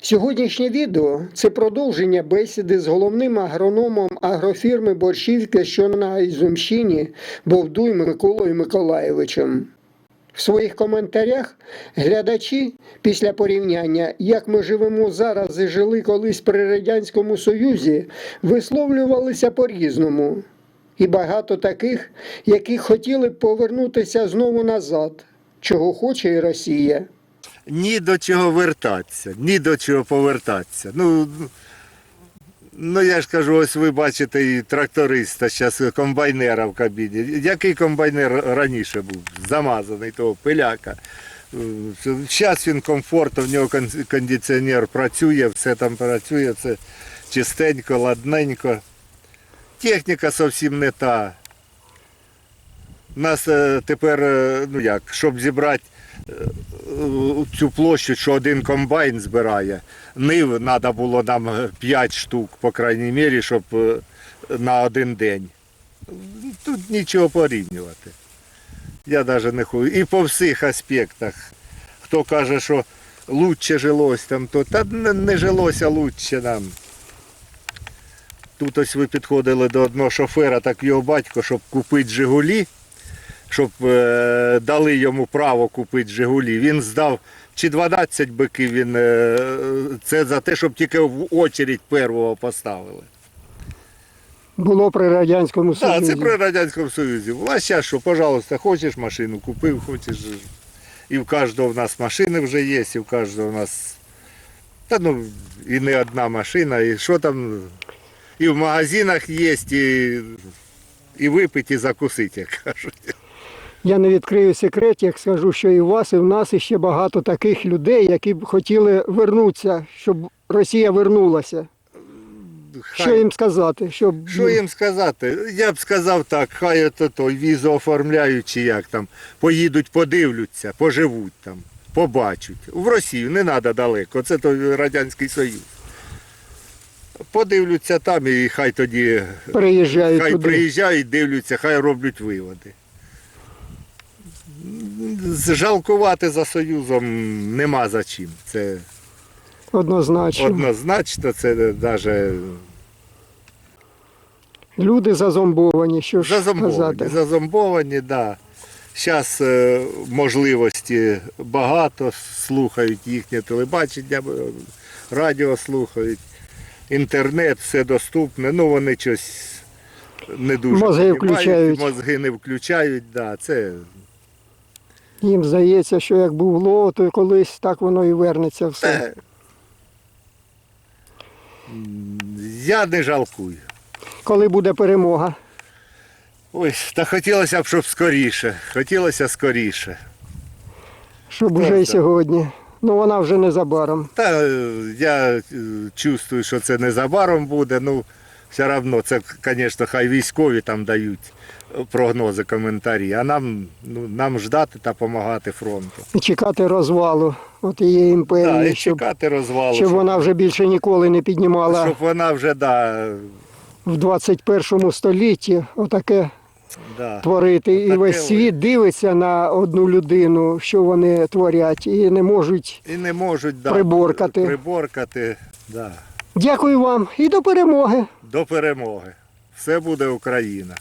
Сьогоднішнє відео це продовження бесіди з головним агрономом агрофірми Борщівка, що на Ізумщині, Бовдуй Миколою Миколаєвичем. В своїх коментарях глядачі після порівняння, як ми живемо зараз і жили колись при Радянському Союзі, висловлювалися по-різному. І багато таких, які хотіли б повернутися знову назад, чого хоче і Росія. Ні до чого вертатися, ні до чого повертатися. Ну, ну я ж кажу, ось ви бачите і тракториста, зараз комбайнера в кабіні. Який комбайнер раніше був? Замазаний того пиляка. Зараз він комфортно, в нього кондиціонер працює, все там працює, це чистенько, ладненько. Техніка зовсім не та. У нас е, тепер, е, ну як, щоб зібрати цю площу, що один комбайн збирає, нив треба було нам 5 штук, по крайній мірі, щоб е, на один день. Тут нічого порівнювати. Я навіть не хочу. І по всіх аспектах. Хто каже, що лучше жилось там, то та не, жилося лучше нам. Тут ось ви підходили до одного шофера, так його батько, щоб купити Жигулі, щоб е, дали йому право купити Жигулі. Він здав чи 12 биків, він, е, це за те, щоб тільки в очередь первого поставили. Було при Радянському Так, Союзі. це при Радянському Союзі. А зараз що, пожалуйста, хочеш машину, купив, хочеш. І в кожного в нас машини вже є, і в кожного в нас. Та ну, і не одна машина, і що там. І в магазинах є, і, і випити, і закусити, як кажуть. Я не відкрию секрет, як скажу, що і у вас, і в нас іще багато таких людей, які б хотіли вернутися, щоб Росія вернулася. Що їм сказати? Щоб... Що їм сказати? Я б сказав так, хай ото той візу оформляють чи як там, поїдуть, подивляться, поживуть там, побачать. В Росію не треба далеко, це той Радянський Союз. Подивляться там і хай тоді переїжджають хай туди. приїжджають, дивляться, хай роблять виводи. Жалкувати за Союзом нема за чим. Це Однозначно. однозначно, це навіть Люди зазомбовані, що ж Зазомбовані, сказати. зазомбовані, да. Зараз е, можливості багато, слухають їхнє телебачення, е, радіо слухають, інтернет, все доступне. Ну вони щось не дуже Мозги понімають, включають. мозги не включають. Да, це, Їм здається, що як було, то колись так воно і вернеться все. Я не жалкую. Коли буде перемога. Ой, та хотілося б, щоб скоріше. Хотілося скоріше. Щоб вже і сьогодні. Ну вона вже незабаром. Та е, я е, чувствую, що це незабаром буде. Ну, все одно, це, звісно, хай військові там дають е, прогнози, коментарі, а нам, ну, нам ждати та допомагати фронту. І чекати розвалу от її імперії, Да, і щоб, чекати розвалу, щоб вона вже більше ніколи не піднімала щоб вона вже да, в 21 столітті отаке да, творити. І Отаке весь світ дивиться на одну людину, що вони творять, і не можуть. і не можуть да, Приборкати. приборкати да, Дякую вам і до перемоги. до перемоги. Все буде Україна.